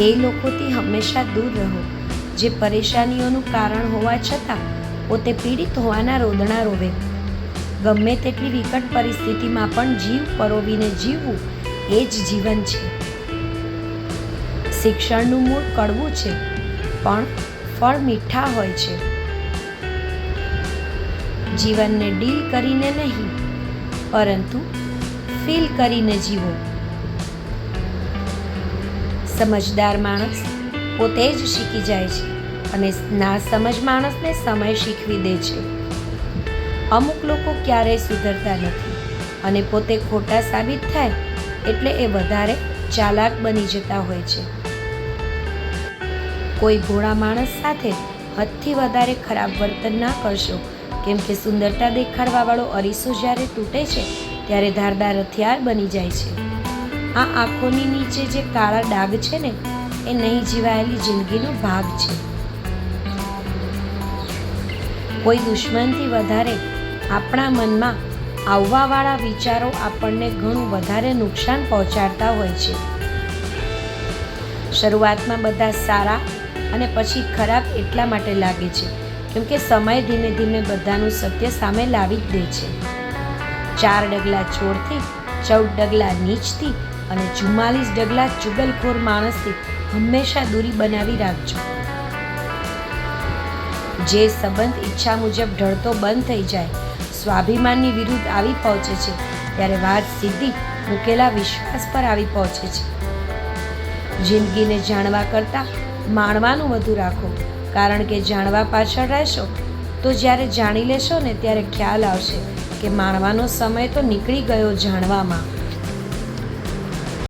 એ લોકોથી હંમેશા દૂર રહો. જે પરેશાનીઓનું કારણ હોવા છતાં, પોતે પીડિત હોવાના રોદણા રોવે. ગમે તેટલી વિકટ પરિસ્થિતિમાં પણ જીવ પરોવીને જીવવું એ જ જીવન છે. શિક્ષણનું મૂળ કડવું છે, પણ ફળ મીઠા હોય છે. જીવનને ડીલ કરીને નહીં, પરંતુ ફીલ કરીને જીવો. સમજદાર માણસ પોતે જ શીખી જાય છે અને ના સમજ માણસને સમય શીખવી દે છે. અમુક લોકો ક્યારેય સુધરતા નથી અને પોતે ખોટા સાબિત થાય એટલે એ વધારે ચાલાક બની જતા હોય છે. કોઈ ભોળા માણસ સાથે હદથી વધારે ખરાબ વર્તન ના કરશો, કેમ કે સુંદરતા દેખાડવાવાળો અરીસો જ્યારે તૂટે છે, ત્યારે ધારદાર હથિયાર બની જાય છે. આ આંખોની નીચે જે કાળા ડાઘ છે ને, એ નહીં જીવાયેલી જિંદગીનો ભાગ છે. કોઈ દુશ્મનથી વધારે આપણા મનમાં આવવાવાળા વિચારો આપણને ઘણું વધારે નુકસાન પહોંચાડતા હોય છે. શરૂઆતમાં બધા સારા અને પછી ખરાબ એટલા માટે લાગે છે, કેમ કે સમય ધીમે ધીમે બધાનું સત્ય સામે લાવી જ દે છે. ચાર ડગલા ચોરથી ચૌદ ડગલા નીચથી અને ચુમ્માલીસ ડગલા ચુગલખોર માણસથી હંમેશા દૂરી બનાવી રાખજો. જે સંબંધ ઈચ્છા મુજબ ઢળતો બંધ થઈ જાય, સ્વાભિમાનની વિરુદ્ધ આવી પહોંચે છે, ત્યારે વાત સીધી, મૂકેલા વિશ્વાસ પર આવી પહોંચે છે. જિંદગીને જાણવા કરતાં માણવાનું વધુ રાખો, કારણ કે જાણવા પાછળ રહેશો, તો જ્યારે જાણી લેશો ને ત્યારે ખ્યાલ આવશે કે માણવાનો સમય તો નીકળી ગયો જાણવામાં.